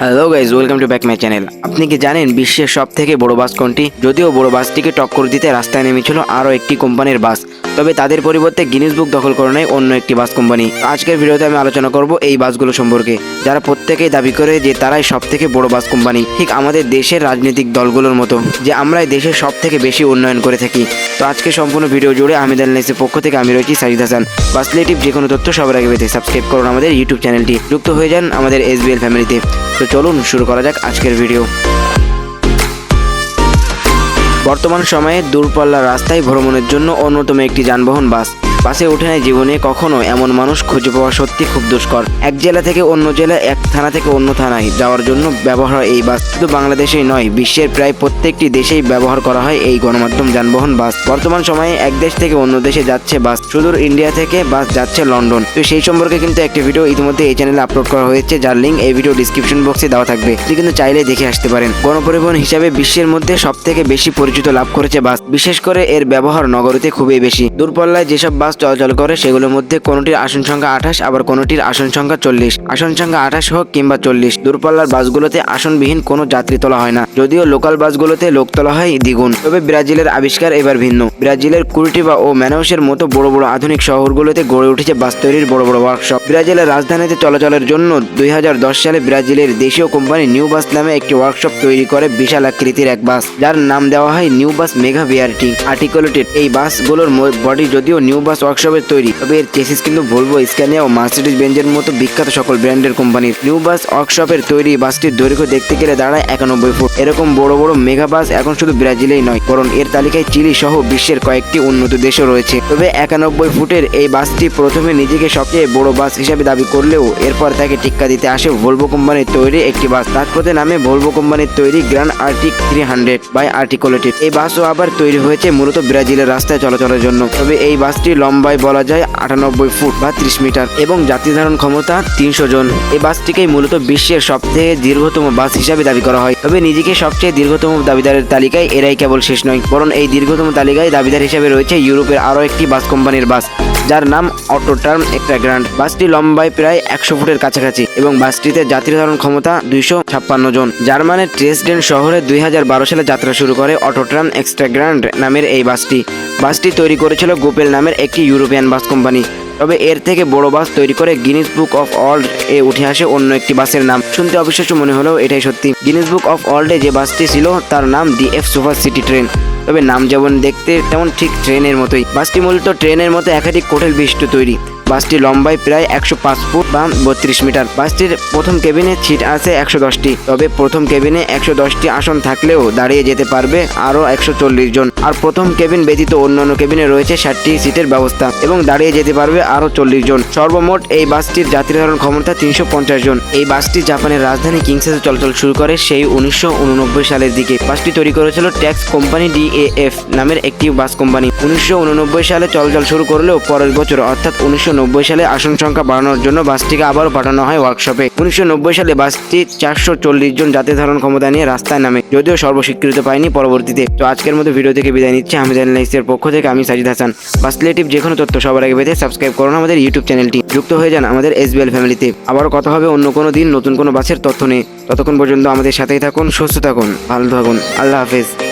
Hello guys welcome to back my channel আপনি কি জানেন বিশ্বের সব থেকে বড় বাস কোনটি? যদিও বড় বাসটিকে টক্কর দিতে রাস্তায় নেমেছিল আরও একটি কোম্পানির বাস। তবে তাদের পরিবর্তে গিনিস বুক দখল করে নেয় অন্য একটি বাস কোম্পানি। আজকের ভিডিওতে আমি আলোচনা করব এই বাসগুলো সম্পর্কে, যারা প্রত্যেকেই দাবি করে যে তারাই সব থেকে বড় বাস কোম্পানি, ঠিক আমাদের দেশের রাজনৈতিক দলগুলোর মতো, যে আমরাই দেশের সব থেকে বেশি উন্নয়ন করে থাকি। তো আজকে সম্পূর্ণ ভিডিও জুড়ে আহমেদ আলনেসের পক্ষ থেকে আমি রয়েছি সাজিদ হাসান। বাস রিলেটিভ যে কোনো তথ্য সবার আগে পেতে সাবস্ক্রাইব করুন আমাদের ইউটিউব চ্যানেলটি যুক্ত হয়ে যান আমাদের এসবিএল ফ্যামিলিতে তো চলুন শুরু করা যাক আজকের ভিডিও বর্তমান সময়ে দূরপাল্লার রাস্তায় ভ্রমণের জন্য অন্যতম একটি যানবাহন বাস। বাসে ওঠে নাই জীবনে, কখনো এমন মানুষ খুঁজে পাওয়া সত্যি খুব দুষ্কর। এক জেলা থেকে অন্য জেলা, এক থানা থেকে অন্য থানায় যাওয়ার জন্য ব্যবহার এই বাস। শুধু বাংলাদেশেই নয়, বিশ্বের প্রায় প্রত্যেকটি দেশেই ব্যবহার করা হয় এই গণমাধ্যম যানবাহন বাস। বর্তমান সময়ে এক দেশ থেকে অন্য দেশে যাচ্ছে বাস। সুদূর ইন্ডিয়া থেকে বাস যাচ্ছে লন্ডন। তো সেই সম্পর্কে কিন্তু একটি ভিডিও ইতিমধ্যে এই চ্যানেলে আপলোড করা হয়েছে, যার লিঙ্ক এই ভিডিও ডিসক্রিপশন বক্সে দেওয়া থাকবে। আপনি কিন্তু চাইলে দেখে আসতে পারেন। গণপরিবহন হিসাবে বিশ্বের মধ্যে সব থেকে বেশি পরিচিত লাভ করেছে বাস। বিশেষ করে এর ব্যবহার নগরীতে খুবই বেশি। দূরপাল্লায় যেসব বাস চলাচল করে, সেগুলোর মধ্যে কোনোটির আসন সংখ্যা আঠাশ, আবার কোনোটির আসন সংখ্যা চল্লিশ। আসন সংখ্যা আঠাশ হোক কিংবা চল্লিশ, দূরপাল্লার বাসগুলোতে আসনবিহীন কোনো যাত্রী তোলা হয় না। যদিও লোকাল বাসগুলোতে লোক তোলা হয়, দ্বিগুণ। তবে ব্রাজিলের আবিষ্কার এবার ভিন্ন। ব্রাজিলের কুরিটিবা ও ম্যানউসের মতো বড় বড় আধুনিক শহরগুলোতে গড়ে উঠেছে বাস তৈরির বড় বড় ওয়ার্কশপ। ব্রাজিলের রাজধানীতে চলাচলের জন্য দুই হাজার দশ সালে ব্রাজিলের দেশীয় কোম্পানি নিউ বাস নামে একটি ওয়ার্কশপ তৈরি করে বিশাল আকৃতির এক বাস, যার নাম দেওয়া হয় new bus mega BRT. Articulated এই বাসগুলোর বডি যদিও নিউ বাস ওয়ার্কশপের তৈরি। তবে এর চেসিস কিন্তু ভলভো স্ক্যানিয়া ও মার্সিডিজ বেঞ্জের মতো বিখ্যাত সকল ব্র্যান্ডের কোম্পানির। নিউ বাস ওয়ার্কশপের তৈরি বাসটির দৈর্ঘ্য দেখতে গেলে দাঁড়ায় একানব্বই ফুট। এরকম বড় বড় মেগা বাস এখন শুধু ব্রাজিলেই নয়, বরং এর তালিকায় চিলি সহ বিশ্বের কয়েকটি উন্নত দেশও রয়েছে। তবে একানব্বই ফুটের এই বাসটি প্রথমে নিজেকে সবচেয়ে বড় বাস হিসাবে দাবি করলেও এরপর তাকে টিক্কা দিতে আসে ভলভো কোম্পানির তৈরি একটি বাস। রাজপথে নামে ভলভো কোম্পানির তৈরি grand artic three hundred by articulated এই বাসও আবার তৈরি হয়েছে মূলত ব্রাজিলের রাস্তায় চলাচলের জন্য। তবে এই বাসটি লম্বায় বলা যায় আটানব্বই ফুট বা ত্রিশ মিটার এবং যাত্রী ধারণ ক্ষমতা তিনশো জন। এই বাসটিকেই মূলত বিশ্বের সবথেকে দীর্ঘতম বাস হিসাবে দাবি করা হয়। তবে নিজেকে সবচেয়ে দীর্ঘতম দাবিদারের তালিকায় এরাই কেবল শেষ নয়, বরং এই দীর্ঘতম তালিকায় দাবিদার হিসাবে রয়েছে ইউরোপের আরও একটি বাস কোম্পানির বাস, যার নাম অটো টার্ম একটা গ্র্যান্ড। বাসটি লম্বায় প্রায় একশো ফুটের কাছাকাছি এবং বাসটিতে যাত্রী ধারণ ক্ষমতা দুইশো ছাপ্পান্ন জন। জার্মানের ট্রেসডেন শহরে দুই হাজার বারো সালে যাত্রা শুরু করে অটো ট্রাম এক্সট্রা গ্র্যান্ড নামের এই বাসটি। বাসটি তৈরি করেছিল গোপেল নামের একটি ইউরোপিয়ান বাস কোম্পানি তবে এর থেকে বড় বাস তৈরি করে গিনিস বুক অফ ওয়ার্ল্ড এ উঠে আসে অন্য একটি বাসের নাম। শুনতে অবিশ্বাস্য মনে হলেও এটাই সত্যি। গিনিস বুক অফ ওয়ার্ল্ডে যে বাসটি ছিল, তার নাম the F super city train তবে নাম যেমন দেখতে, তেমন ঠিক ট্রেনের মতোই। বাসটি মূলত ট্রেনের মতো একাধিক কোটেল বিশিষ্ট তৈরি। বাসটি লম্বায় প্রায় একশো পাঁচ ফুট বা বত্রিশ মিটার। বাসটির প্রথম কেবিনে সিট আছে একশো দশটি, তবে প্রথম কেবিনে একশো দশটি আসন থাকলেও দাঁড়িয়ে যেতে পারবে আরও একশো চল্লিশ জন। আর প্রথম কেবিন ব্যতীত অন্যান্য কেবিনে রয়েছে ষাটটি সিটের ব্যবস্থা এবং দাঁড়িয়ে যেতে পারবে আরও চল্লিশ জন। সর্বমোট এই বাসটির যাত্রী ধারণ ক্ষমতা তিনশো পঞ্চাশ জন। এই বাসটি জাপানের রাজধানী কিংসেসে চলাচল শুরু করে সেই উনিশশো উননব্বই সালের দিকে। বাসটি তৈরি করেছিল ট্যাক্স কোম্পানি ডিএএফ নামের একটি বাস কোম্পানি। উনিশশো উননব্বই সালে চলাচল শুরু করলেও পরের বছর, অর্থাৎ উনিশশো নব্বই সালে আসন সংখ্যা বাড়ানোর জন্য বাসটিকে আবারও পাঠানো হয় ওয়ার্কশপে। উনিশশো নব্বই সালে বাসটি চারশো চল্লিশ জন যাত্রী ধারণ ক্ষমতা নিয়ে রাস্তায় নামে, যদিও সর্বস্বীকৃত পায়নি পরবর্তীতে। তো আজকের মতো ভিডিও থেকে বিদায় নিচ্ছে। আহমেদ আলাইসের পক্ষ থেকে আমি সাজিদ হাসান। বাস রিলেটিভ যে কোনো তথ্য সবার আগে পেতে সাবস্ক্রাইব করুন আমাদের ইউটিউব চ্যানেলটি যুক্ত হয়ে যান আমাদের এসবিএল ফ্যামিলিতে আবারও কথা হবে অন্য কোনো দিন নতুন কোনো বাসের তথ্য নিয়ে। ততক্ষণ পর্যন্ত আমাদের সাথেই থাকুন, সুস্থ থাকুন, ভালো থাকুন। আল্লাহ হাফেজ।